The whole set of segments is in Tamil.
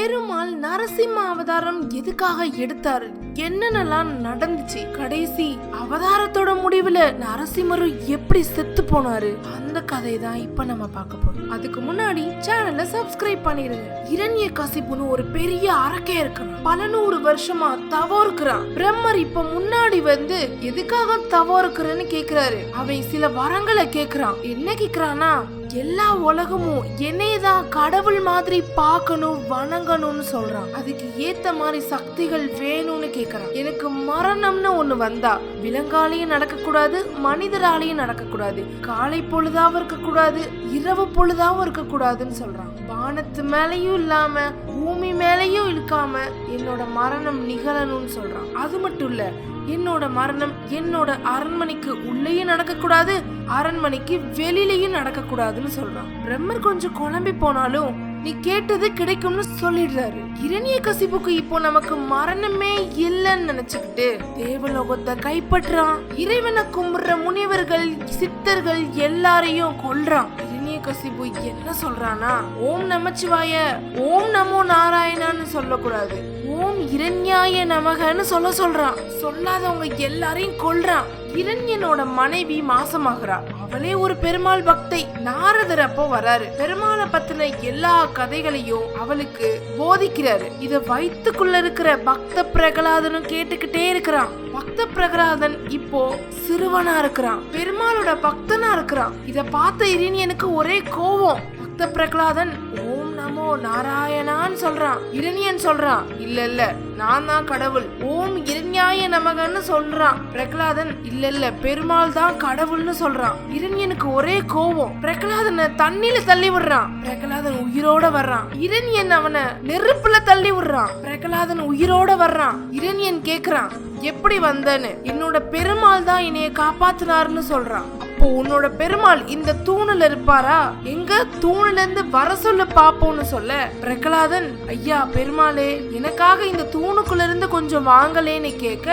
பெருமாள் நரசிம்ம அவதாரம் எதுக்காக எடுத்தாரு? என்னென்னலாம் நடந்துச்சு? கடைசி அவதாரத்தோட முடிவுல நரசிம்மரும் எப்படி செத்து போனாரு? அந்த கதை தான் இப்ப நம்ம பார்க்க போறோம். அதுக்கு முன்னாடி சேனலை சப்ஸ்கிரைப் பண்ணிருங்க. இரண்ய கசிப்புன்னு ஒரு பெரிய அரக்கே இருக்கான் பல நூறு வருஷமா தவோ இருக்கிறான் பிரம்மர் இப்ப முன்னாடி வந்து எதுக்காக தவோ இருக்கிறன்னு கேக்குறாரு. அவன் சில வரங்களை கேக்குறான். என்ன கேக்குறானா எல்லா உலகமும் என்னையதான் கடவுள் மாதிரி பார்க்கணும் வணங்கணும்னு சொல்றான். அதுக்கு ஏத்த மாதிரி சக்திகள் வேணும்னு கேக்குறான். எனக்கு மரணம்னு ஒண்ணு வந்தா விலங்காலையும் நடக்க கூடாது மனிதராலையும் நடக்க கூடாது காலை பொழுதாவும் இருக்க கூடாது இரவு பொழுதாவும் இருக்க கூடாதுன்னு சொல்றான். வானத்து மேலையும் இல்லாம பூமி மேலையும் இழுக்காம என்னோட மரணம் நிகழணும்னு சொல்றான். அது மட்டும் இல்ல என்னோட மரணம் என்னோட அரண்மனைக்கு உள்ளேயும் நடக்கக்கூடாது அரண்மனைக்கு வெளியிலயும் நடக்கக்கூடாதுன்னு சொல்றான். பிரம்மர் கொஞ்சம் குழம்பி போனாலும் நீ கேட்டது கிடைக்கும்னு சொல்லிடுறாரு. இரணிய கசிப்புக்கு இப்போ நமக்கு மரணமே இல்லைன்னு நினைச்சுக்கிட்டு தேவலோகத்தை கைப்பற்றான். இறைவனை கும்பிடுற முனிவர்கள் சித்தர்கள் எல்லாரையும் கொல்றான். இரணிய கசிப்பு என்ன சொல்றானா ஓம் நமச்சிவாய ஓம் நமோ நாராயணான்னு சொல்லக்கூடாது. ஓம் இரண்யாய நமகன்னு சொல்ல சொல்றான். சொல்லாதவங்க எல்லாரையும் கொல்றான். இரண்யனோட மனைவி மாசமாகிறா. அவளே ஒரு பெருமாள் பக்தை. நாரதர் அப்போ வராரு. பெருமாளை பத்தின எல்லா கதைகளையும் அவளுக்கு போதிக்கிறாரு. இத வயிற்றுக்குள்ள இருக்கிற பக்த பிரகலாதனும் கேட்டுக்கிட்டே இருக்கிறான். பக்த பிரகலாதன் இப்போ சிறுவனா இருக்கிறான். பெருமாளோட பக்தனா இருக்கிறான். இத பார்த்த இரணியனுக்கு ஒரே கோவம். பக்த பிரகலாதன் ஓ நமோ நாராயணான்னு சொல்றான் இரணியன் சொல்றான். இல்ல இல்ல நான் தான் கடவுள். ஓம் இரண்யாய நமகன்னு சொல்றான். பிரகலாதன் இல்ல இல்ல பெருமாள் தான் கடவுள்னு சொல்றான். இரண்யனுக்கு ஒரே கோவம். பிரகலாதனை தண்ணியில தள்ளி விடுறான். பிரகலாதன் உயிரோட வர்றான். இரண்யன் அவனை நெருப்புல தள்ளி விடுறான். பிரகலாதன் உயிரோட வர்றான். இரண்யன் கேக்குறான் எப்படி வந்தன்னு? என்னோட பெருமாள் தான் என்னைய காப்பாத்தினாருன்னு சொல்றான். அப்போ உன்னோட பெருமாள் இந்த தூணுல இருப்பாரா? எங்க தூணுல இருந்து வர சொல்ல பாப்போம்னு சொல்ல. பிரகலாதன் ஐயா பெருமாளே எனக்காக இந்த தூணுக்குள்ள இருந்து கொஞ்சம் வாங்கலேன்னு கேட்க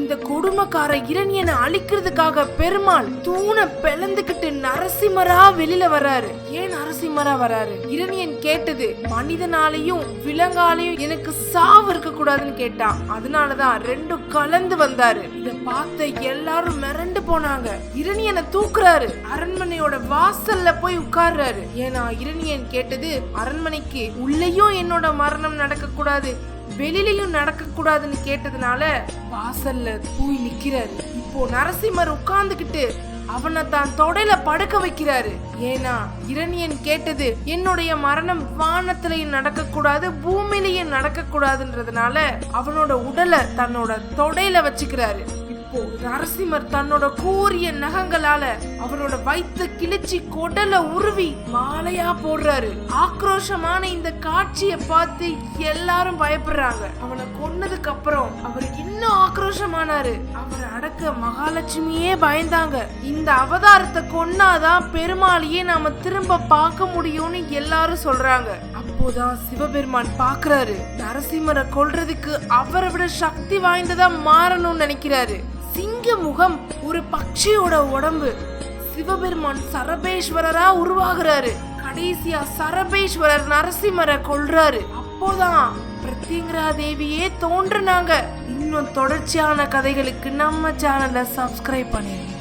இந்த குடும்பக்கார இரணியனை அழிக்கிறதுக்காக பெருமாள் தூணை பிளந்துக்கிட்டு நரசிம்மரா வெளியில வராரு ஏன் நரசிம்மரா வராரு இரணியன் கேட்டது மனிதனாலையும் விலங்காலையும் எனக்கு சாவு இருக்க கூடாதுன்னு கேட்டான். அதனாலதான் ரெண்டும் கலந்து வந்தாரு. இத பார்த்த எல்லாரும் மிரண்டு போனாங்க. இரணியனை தூக்குறாரு. அரண்மனையோட வாசல்ல போய் உட்கார்றாரு. ஏன்னா இரணியன் கேட்டது அரண்மனைக்கு உள்ளேயும் என்னோட மரணம் நடக்க கூடாது வெளியிலையும் நடக்கக்கூடாதுன்னு கேட்டதுனால வாசல்ல போய் நிக்கிறாரு. இப்போ நரசிம்மர் உட்கார்ந்துகிட்டு அவனை தான் தொடையில படுக்க வைக்கிறாரு. ஏன்னா இரணியன் கேட்டது என்னுடைய மரணம் வானத்திலையும் நடக்க கூடாது பூமியிலையும் நடக்க கூடாதுன்றதுனால அவனோட உடலை தன்னோட தொடையில வச்சுக்கிறாரு. இப்போ நரசிம்மர் தன்னோட கூரிய நகங்களால அவரோட வைத்த கிழிச்சி கொடல உருவி மாலையா போடுறாரு. ஆக்ரோஷமான இந்த காட்சியை பார்த்து எல்லாரும் பயப்படுறாங்க. அவனை கொன்னதுக்கு அப்புறம் அவர் இன்னும் ஆக்ரோஷமானாரு. அவரை அடக்க மகாலட்சுமியே பயந்தாங்க. இந்த அவதாரத்தை கொன்னாதான் பெருமாளையே நாம திரும்ப பார்க்க முடியும்னு எல்லாரும் சொல்றாங்க. அப்போதான் சிவபெருமான் பாக்குறாரு நரசிம்மரை கொல்றதுக்கு அவரை விட சக்தி வாய்ந்ததா மாறணும்னு நினைக்கிறாரு. சிங்க முகம் ஒரு பட்சியோட உடம்பு. சிவபெருமான் சரபேஸ்வரரா உருவாகிறாரு. கடைசியா சரபேஸ்வரர் நரசிம்மரை கொள்றாரு அப்போதான் பிரத்யங்கரா தேவியே தோன்றுனாங்க. இன்னும் தொடர்ச்சியான கதைகளுக்கு நம்ம சேனலை சப்ஸ்கிரைப் பண்ணிருங்க.